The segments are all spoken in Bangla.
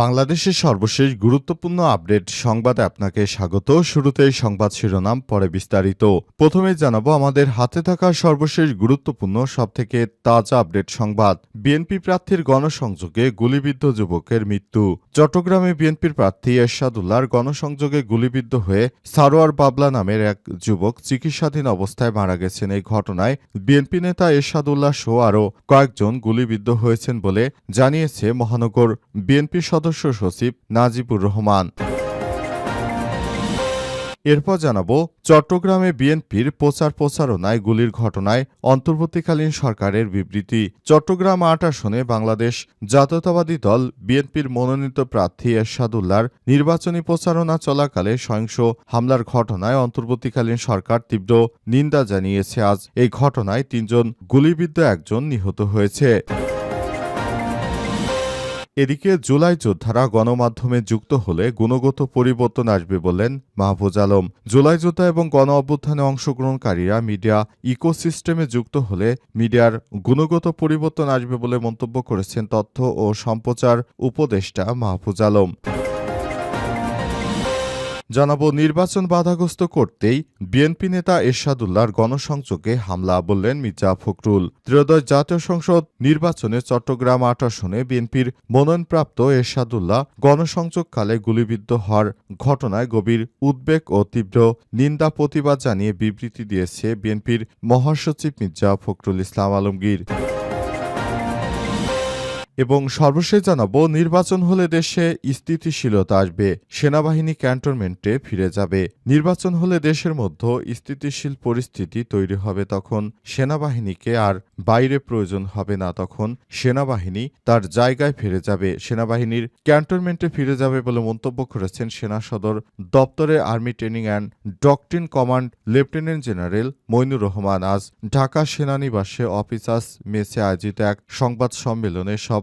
বাংলাদেশের সর্বশেষ গুরুত্বপূর্ণ আপডেট সংবাদে আপনাকে স্বাগত। শুরুতেই সংবাদ শিরোনাম, পরে বিস্তারিত। প্রথমে জানাব, আমাদের হাতে থাকা সর্বশেষ গুরুত্বপূর্ণ, সবথেকে তাজা আপডেট সংবাদ। বিএনপি প্রার্থীর গণসংযোগে গুলিবিদ্ধ যুবকের মৃত্যু। চট্টগ্রামে বিএনপির প্রার্থী এরশাদুল্লাহর গণসংযোগে গুলিবিদ্ধ হয়ে সারোয়ার বাবলা নামের এক যুবক চিকিৎসাধীন অবস্থায় মারা গেছেন এই ঘটনায় বিএনপি নেতা এরশাদুল্লাহ সহ আরও কয়েকজন গুলিবিদ্ধ হয়েছেন বলে জানিয়েছে মহানগর বিএনপি সদস্য সচিব নাজিবুর রহমান। এরপর জানাব, চট্টগ্রামে বিএনপির প্রচার প্রচারণায় গুলির ঘটনায় অন্তর্বর্তীকালীন সরকারের বিবৃতি। চট্টগ্রাম আট আসনে বাংলাদেশ জাতীয়তাবাদী দল বিএনপির মনোনীত প্রার্থী এরশাদুল্লাহর নির্বাচনী প্রচারণা চলাকালে সহিংস হামলার ঘটনায় অন্তর্বর্তীকালীন সরকার তীব্র নিন্দা জানিয়েছে। আজ এই ঘটনায় তিনজন গুলিবিদ্ধ একজন নিহত হয়েছে। এদিকে জুলাই যোদ্ধারা গণমাধ্যমে যুক্ত হলে গুণগত পরিবর্তন আসবে বলেন মাহফুজ আলম। জুলাই যোদ্ধা এবং গণ অভ্যুত্থানে অংশগ্রহণকারীরা মিডিয়া ইকোসিস্টেমে যুক্ত হলে মিডিয়ার গুণগত পরিবর্তন আসবে বলে মন্তব্য করেছেন তথ্য ও সম্প্রচার উপদেষ্টা মাহফুজ আলম। জানাব, নির্বাচন বাধাগ্রস্ত করতেই বিএনপি নেতা এরশাদুল্লাহর গণসংযোগে হামলা বললেন মির্জা ফখরুল। ত্রয়োদশ জাতীয় সংসদ নির্বাচনে চট্টগ্রাম আট আসনে বিএনপির মনোনয়নপ্রাপ্ত এরশাদুল্লাহ গণসংযোগকালে গুলিবিদ্ধ হওয়ার ঘটনায় গভীর উদ্বেগ ও তীব্র নিন্দা প্রতিবাদ জানিয়ে বিবৃতি দিয়েছে বিএনপির মহাসচিব মির্জা ফখরুল ইসলাম আলমগীর। এবং সর্বশেষ জানাব, নির্বাচন হলে দেশে স্থিতিশীলতা আসবে, সেনাবাহিনী ক্যান্টনমেন্টে ফিরে যাবে। নির্বাচন হলে দেশের মধ্যে স্থিতিশীল পরিস্থিতি তৈরি হবে তখন সেনাবাহিনীকে আর বাইরে প্রয়োজন হবে না, তখন সেনাবাহিনী তার জায়গায় ফিরে যাবে। সেনাবাহিনীর ক্যান্টনমেন্টে ফিরে যাবে বলে মন্তব্য করেছেন সেনা সদর দপ্তরের army training and doctrine command lieutenant general Moinur Rahman. আজ ঢাকা সেনানিবাসে অফিসার্স মেসে আয়োজিত এক সংবাদ সম্মেলনে সব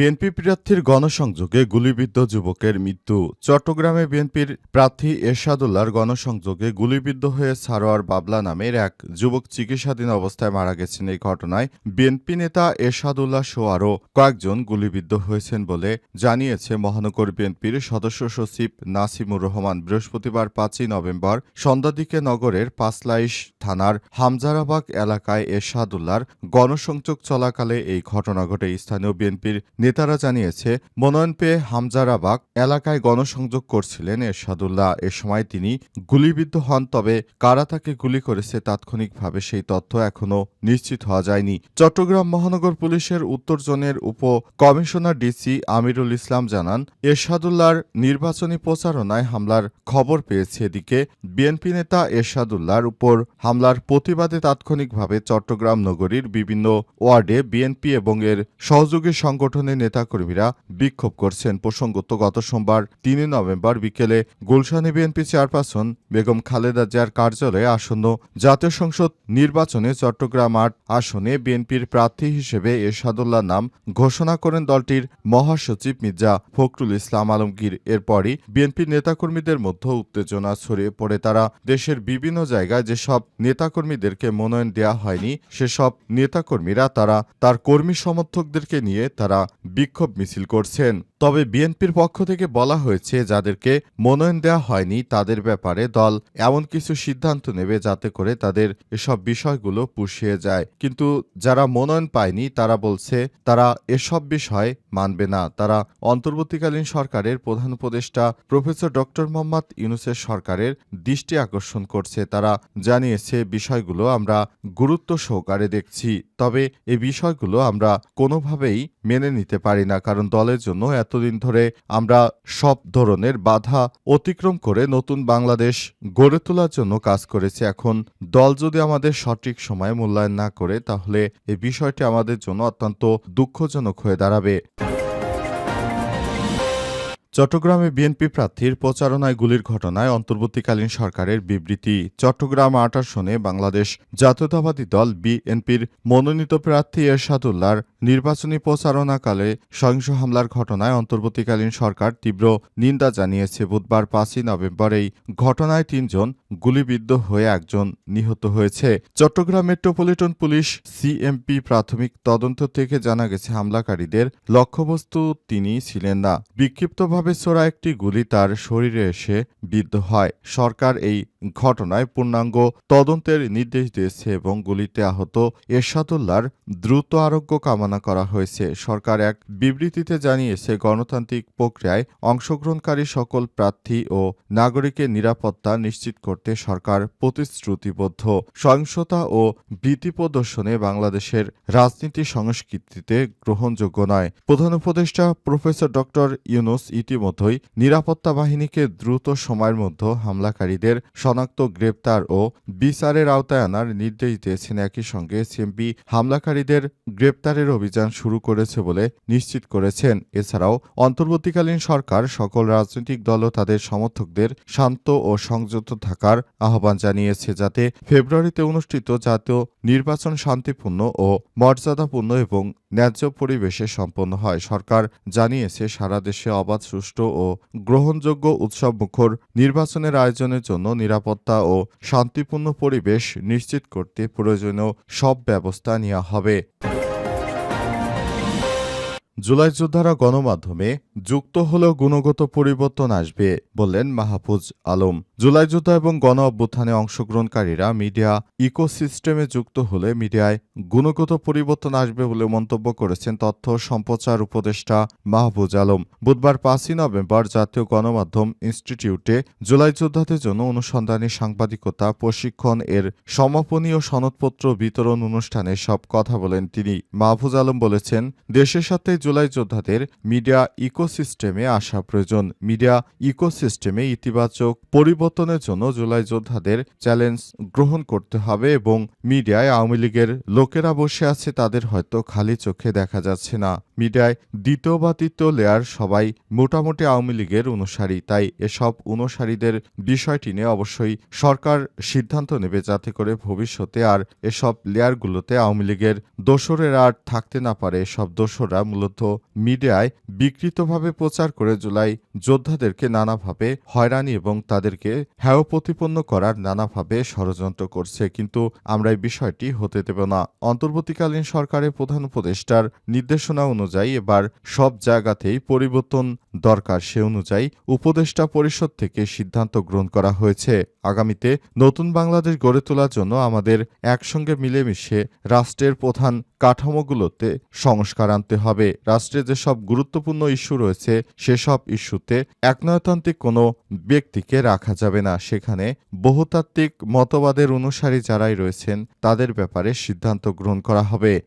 বিএনপি প্রার্থীর গণসংযোগে গুলিবিদ্ধ যুবকের মৃত্যু। চট্টগ্রামে বিএনপির প্রার্থী এরশাদুল্লাহর গণসংযোগে গুলিবিদ্ধ হয়ে সারোয়ার বাবলা নামের এক যুবক চিকিৎসাধীন অবস্থায় মারা গেছেন এই ঘটনায় বিএনপি নেতা এরশাদুল্লাহ সহ আরও কয়েকজন গুলিবিদ্ধ হয়েছেন বলে জানিয়েছে মহানগর বিএনপির সদস্য সচিব নাসিমুর রহমান। বৃহস্পতিবার পাঁচই নভেম্বর সন্ধ্যার দিকে নগরের পাঁচলাইশ থানার হামজারাবাগ এলাকায় এরশাদুল্লাহর গণসংযোগ চলাকালে এই ঘটনা ঘটে। স্থানীয় বিএনপির নেতারা জানিয়েছে মনোনয়ন পেয়ে হামজারাবাগ এলাকায় গণসংযোগ করছিলেন এরশাদুল্লাহ। এ সময় তিনি গুলিবিদ্ধ হন, তবে কারা তাকে গুলি করেছে তাৎক্ষণিকভাবে সেই তথ্য এখনও নিশ্চিত হওয়া যায়নি। চট্টগ্রাম মহানগর পুলিশের উত্তর জোনের উপ কমিশনার ডিসি আমিরুল ইসলাম জানান, এরশাদুল্লাহর নির্বাচনী প্রচারণায় হামলার খবর পেয়েছে। এদিকে, বিএনপি নেতা এরশাদুল্লাহর উপর হামলার প্রতিবাদে তাৎক্ষণিকভাবে চট্টগ্রাম নগরীর বিভিন্ন ওয়ার্ডে বিএনপি এবং এর সহযোগী সংগঠনের নেতাকর্মীরা বিক্ষোভ করছেন। প্রসঙ্গত গত সোমবার, তিনই নভেম্বর বিকেলে গুলশানে বিএনপি চেয়ারপারসন বেগম খালেদা জিয়ার কার্যালয়ে আসন্ন জাতীয় সংসদ নির্বাচনে চট্টগ্রাম আট আসনে বিএনপির প্রার্থী হিসেবে এরশাদুল্লাহ নাম ঘোষণা করেন দলটির মহাসচিব মির্জা ফখরুল ইসলাম আলমগীর। এরপরই বিএনপির নেতাকর্মীদের মধ্যে উত্তেজনা ছড়িয়ে পড়ে। তারা দেশের বিভিন্ন জায়গায় যেসব নেতাকর্মীদেরকে মনোনয়ন দেওয়া হয়নি, সেসব নেতাকর্মীরা তারা, তার কর্মী সমর্থকদেরকে নিয়ে তারা বিক্ষোভ মিছিল করছেন। তবে বিএনপির পক্ষ থেকে বলা হয়েছে, যাদেরকে মনোনয়ন দেওয়া হয়নি তাদের ব্যাপারে দল এমন কিছু সিদ্ধান্ত নেবে যাতে করে তাদের এসব বিষয়গুলো পুষিয়ে যায়। কিন্তু যারা মনোনয়ন পায়নি, তারা বলছে, তারা এসব বিষয় মানবে না। তারা অন্তর্বর্তীকালীন সরকারের প্রধান উপদেষ্টা প্রফেসর ডক্টর মোহাম্মদ ইউনুসের সরকারের দৃষ্টি আকর্ষণ করছে। তারা জানিয়েছে, বিষয়গুলো আমরা গুরুত্ব সহকারে দেখছি, তবে এই বিষয়গুলো আমরা কোনোভাবেই মেনে নিতে পারি না, কারণ দলের জন্য এত এতদিন ধরে আমরা সব ধরনের বাধা অতিক্রম করে নতুন বাংলাদেশ গড়ে তোলার জন্য কাজ করেছি। এখন দল যদি আমাদের সঠিক সময় মূল্যায়ন না করে, তাহলে এই বিষয়টি আমাদের জন্য অত্যন্ত দুঃখজনক হয়ে দাঁড়াবে। চট্টগ্রামে বিএনপি প্রার্থীর প্রচারণায় গুলির ঘটনায় অন্তর্বর্তীকালীন সরকারের বিবৃতি। চট্টগ্রাম আট আসনে বাংলাদেশ জাতীয়তাবাদী দল বিএনপির মনোনীত প্রার্থী এরশাদুল্লাহর নির্বাচনী প্রচারণাকালে সহিংস হামলার ঘটনায় অন্তর্বর্তীকালীন সরকার তীব্র নিন্দা জানিয়েছে। বুধবার পাঁচই নভেম্বর এই ঘটনায় তিনজন গুলিবিদ্ধ হয়ে একজন নিহত হয়েছে। চট্টগ্রাম মেট্রোপলিটন পুলিশ সিএমপি প্রাথমিক তদন্ত থেকে জানা গেছে, হামলাকারীদের লক্ষ্যবস্তু তিনি ছিলেন না। বিক্ষিপ্তভাবে ছোড়া একটি গুলি তার শরীরে এসে বিদ্ধ হয়? সরকার এই ঘটনায় পূর্ণাঙ্গ তদন্তের নির্দেশ দিয়েছে এবং গুলিতে আহত এরশাদুল্লাহর দ্রুত আরোগ্য কামনা করা হয়েছে। সরকার এক বিবৃতিতে জানিয়েছে, গণতান্ত্রিক প্রক্রিয়ায় অংশগ্রহণকারী সকল প্রার্থী ও নাগরিকের নিরাপত্তা নিশ্চিত করতে সরকার প্রতিশ্রুতিবদ্ধ। সহিংসতা ও ভীতি প্রদর্শনে বাংলাদেশের রাজনীতি সংস্কৃতিতে গ্রহণযোগ্য নয়। প্রধান উপদেষ্টা প্রফেসর ডক্টর ইউনুস ইতিমধ্যেই নিরাপত্তা বাহিনীকে দ্রুত সময়ের মধ্যে হামলাকারীদের শনাক্ত, গ্রেপ্তার ও বিচারের আওতায় আনার নির্দেশ দিয়েছেন একই সঙ্গে সিএমপি হামলাকারীদের গ্রেপ্তারের অভিযান শুরু করেছে বলে নিশ্চিত করেছেন। এছাড়াও অন্তর্বর্তীকালীন সরকার সকল রাজনৈতিক দল ও তাদের সমর্থকদের শান্ত ও সংযত থাকার আহ্বান জানিয়েছে যাতে ফেব্রুয়ারিতে অনুষ্ঠিত জাতীয় নির্বাচন শান্তিপূর্ণ ও মর্যাদাপূর্ণ এবং ন্যায্য পরিবেশে সম্পন্ন হয়। সরকার জানিয়েছে, সারা দেশে অবাধ, সুষ্ঠু ও গ্রহণযোগ্য উৎসবমুখর নির্বাচনের আয়োজনের জন্য নিরাপত্তা ও শান্তিপূর্ণ পরিবেশ নিশ্চিত করতে প্রয়োজনীয় সব ব্যবস্থা নেওয়া হবে। জুলাই যোদ্ধারা গণমাধ্যমে যুক্ত হলেও গুণগত পরিবর্তন আসবে বললেন মাহফুজ আলম। জুলাই যোদ্ধা এবং গণ অভ্যুত্থানে অংশগ্রহণকারীরা মিডিয়া ইকোসিস্টেমে যুক্ত হলে মিডিয়ায় গুণগত পরিবর্তন আসবে বলে মন্তব্য করেছেন তথ্য সম্প্রচার উপদেষ্টা মাহফুজ আলম। বুধবার পাঁচই নভেম্বর জাতীয় গণমাধ্যম ইনস্টিটিউটে জুলাই যোদ্ধাদের জন্য অনুসন্ধানী সাংবাদিকতা, প্রশিক্ষণ, এর সমাপনী ও সনদপত্র বিতরণ অনুষ্ঠানে সব কথা বলেন তিনি। মাহফুজ আলম বলেছেন, দেশের সাথে জুলাই যোদ্ধাদের মিডিয়া ইকোসিস্টেমে আসা প্রয়োজন। মিডিয়া ইকোসিস্টেমে ইতিবাচক পরিবর্তনের জন্য জুলাই যোদ্ধাদের চ্যালেঞ্জ গ্রহণ করতে হবে এবং মিডিয়ায় আওয়ামী লীগের লোকেরা বসে আছে, তাদের হয়তো খালি চোখে দেখা যাচ্ছে না। মিডিয়ায় দ্বিতীয় বা তৃতীয় লেয়ার সবাই মোটামুটি আওয়ামী লীগের অনুসারী, তাই এসব অনুসারীদের বিষয়টি নিয়ে অবশ্যই সরকার সিদ্ধান্ত নেবে যাতে করে ভবিষ্যতে আর এসব লেয়ারগুলোতে আওয়ামী লীগের দোসরেরা আর থাকতে না পারে। এসব দোসররা মূলত মিডিয়ায় বিকৃতভাবে প্রচার করে জুলাই যোদ্ধাদেরকে নানাভাবে হয়রানি এবং তাদেরকে হেয় প্রতিপন্ন করার নানাভাবে ষড়যন্ত্র করছে। কিন্তু আমরা এই বিষয়টি হতে দেব না। অন্তর্বর্তীকালীন সরকারের প্রধান উপদেষ্টার নির্দেশনা অনুযায়ী এবার সব জায়গাতেই পরিবর্তন দরকার। সে অনুযায়ী উপদেষ্টা পরিষদ থেকে সিদ্ধান্ত গ্রহণ করা হয়েছে। আগামীতে নতুন বাংলাদেশ গড়ে তোলার জন্য আমাদের একসঙ্গে মিলেমিশে রাষ্ট্রের প্রধান কাঠামোগুলোতে সংস্কার আনতে হবে। রাষ্ট্রে যেসব গুরুত্বপূর্ণ ইস্যু রয়েছে সেসব ইস্যুতে একনয়তান্ত্রিক কোনো ব্যক্তিকে রাখা যাবে না। সেখানে বহুতাত্ত্বিক মতবাদের অনুসারী যারাই রয়েছেন, তাদের ব্যাপারে সিদ্ধান্ত গ্রহণ করা হবে।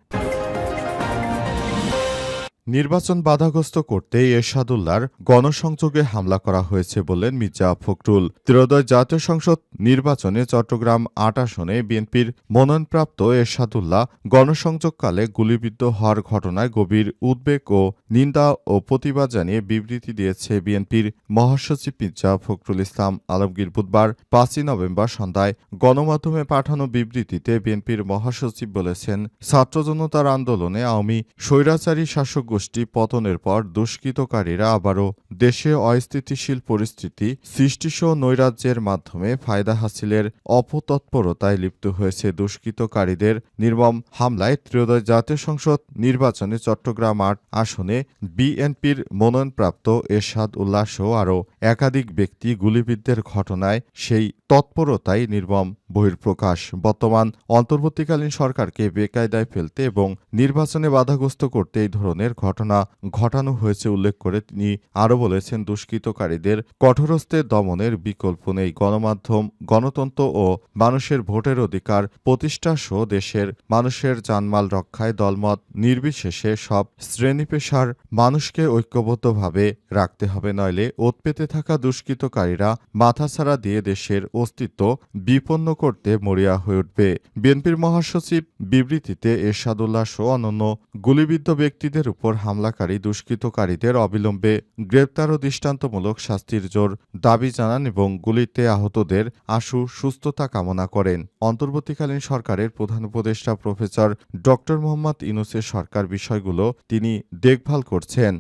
নির্বাচন বাধাগ্রস্ত করতে এরশাদুল্লাহর গণসংযোগে হামলা করা হয়েছে বললেন মির্জা ফখরুল। ত্রয়োদশ জাতীয় সংসদ নির্বাচনে চট্টগ্রাম আট আসনে বিএনপির মনোনয়নপ্রাপ্ত এরশাদুল্লাহ গণসংযোগকালে গুলিবিদ্ধ হওয়ার ঘটনায় গভীর উদ্বেগ ও নিন্দা ও প্রতিবাদ জানিয়ে বিবৃতি দিয়েছে বিএনপির মহাসচিব মির্জা ফখরুল ইসলাম। আলমগীর বুধবার পাঁচই নভেম্বর সন্ধ্যায় গণমাধ্যমে পাঠানো বিবৃতিতে বিএনপির মহাসচিব বলেছেন, ছাত্র জনতার আন্দোলনে আওয়ামী স্বৈরাচারী শাসক গোষ্ঠী পতনের পর দুষ্কৃতকারীরা আবারও দেশে অস্থিতিশীল পরিস্থিতি, সৃষ্টিসহ নৈরাজ্যের মাধ্যমে ফায়দা হাসিলের অপতৎপরতায় লিপ্ত হয়েছে দুষ্কৃতকারীদের নির্মম হামলায় ত্রয়োদশ জাতীয় সংসদ নির্বাচনে চট্টগ্রাম আট আসনে বিএনপির মনোনয়নপ্রাপ্ত এরশাদ উল্লাহ সহ আরও একাধিক ব্যক্তি গুলিবিদ্ধের ঘটনায় সেই তৎপরতাই নির্মম বহির্প্রকাশ বর্তমান অন্তর্বর্তীকালীন সরকারকে বেকায়দায় ফেলতে এবং নির্বাচনে বাধাগ্রস্ত করতে এই ধরনের ঘটনা ঘটানো হয়েছে উল্লেখ করে তিনি আরও বলেছেন, দুষ্কৃতকারীদের কঠোরস্তে দমনের বিকল্প নেই। গণমাধ্যম, গণতন্ত্র ও মানুষের ভোটের অধিকার প্রতিষ্ঠা সহ দেশের মানুষের জানমাল রক্ষায় দলমত নির্বিশেষে সব শ্রেণি পেশার মানুষকে ঐক্যবদ্ধভাবে রাখতে হবে। নইলে ওত পেতে থাকা দুষ্কৃতকারীরা মাথাছাড়া দিয়ে দেশের অস্তিত্ব বিপন্ন করতে মরিয়া হয়ে উঠবে। বিএনপির মহাসচিব বিবৃতিতে এরশাদুল্লাহ সহ অন্যান্য গুলিবিদ্ধ ব্যক্তিদের উপর হামলাকারী দুষ্কৃতকারীদের অবিলম্বে গ্রেপ্তার ও দৃষ্টান্তমূলক শাস্তির জোর দাবি জানান এবং গুলিতে আহতদের আশু সুস্থতা কামনা করেন। অন্তর্বর্তীকালীন সরকারের প্রধান উপদেষ্টা প্রফেসর ড মোহাম্মদ ইউনুসের সরকার বিষয়গুলো তিনি দেখভাল করছেন।